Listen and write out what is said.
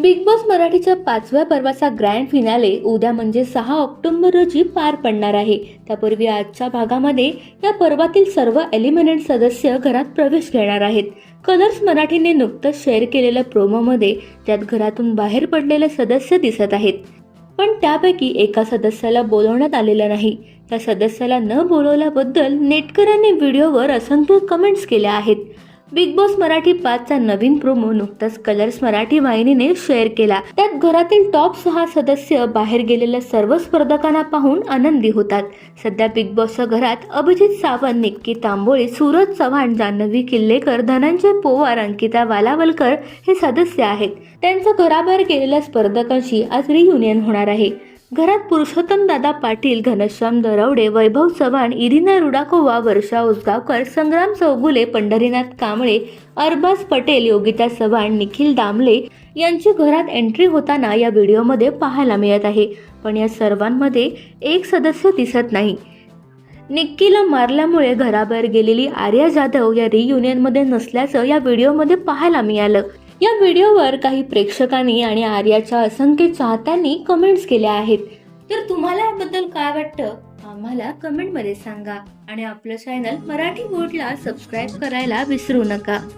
Big boss मराठीच्या पाचव्या पर्वाचा ग्रँड फिनाले उद्या म्हणजे सहा ऑक्टोबर रोजी पार पडणार आहे. त्यापूर्वी आजच्या भागामध्ये या पर्वातील सर्व एलिमिनेट सदस्य घरात प्रवेश घेणार आहेत. कलर्स मराठीने नुकतंच शेअर केलेल्या प्रोमोमध्ये त्यात घरातून बाहेर पडलेले सदस्य दिसत आहेत. पण त्यापैकी एका सदस्याला बोलवण्यात आलेलं नाही. त्या सदस्याला न बोलवल्याबद्दल नेटकरांनी व्हिडिओवर असंख्य कमेंट्स केल्या आहेत. बिग बॉस मराठी पाचचा नवीन प्रोमो नुकताच कलर्स मराठी वाहिनीने शेअर केला. त्यात घरातील टॉप सहा सदस्य बाहेर गेलेल्या सर्व स्पर्धकांना पाहून आनंदी होतात. सध्या बिग बॉसच्या घरात अभिजित सावंत निक्की तांबोळी सूरज चव्हाण जान्हवी किल्लेकर धनंजय पोवार अंकिता वालावलकर हे सदस्य आहेत. त्यांचं घराबाहेर गेलेल्या स्पर्धकांशी आज रियुनियन होणार आहे. घरात पुरुषोत्तम दादा पाटील घनश्याम दरवडे वैभव चव्हाण इरिना रुडाकोवा वर्षा उसगावकर संग्राम चौगुले पंढरीनाथ कांबळे अरबाज पटेल योगिता चव्हाण निखिल दामले यांची घरात एंट्री होताना या व्हिडिओमध्ये पाहायला मिळत आहे. पण या सर्वांमध्ये एक सदस्य दिसत नाही. निक्कीला मारल्यामुळे घराबाहेर गेलेली आर्या जाधव या रियुनियनमध्ये नसल्याचं या व्हिडिओमध्ये पाहायला मिळालं. या व्हिडिओवर काही प्रेक्षकांनी आणि आर्याच्या असंख्य चाहत्यांनी कमेंट्स केल्या आहेत. तर तुम्हाला याबद्दल काय वाटतं? आम्हाला कमेंटमध्ये सांगा. आणि आपलं चॅनल मराठी बोर्डला सबस्क्राईब करायला विसरू नका.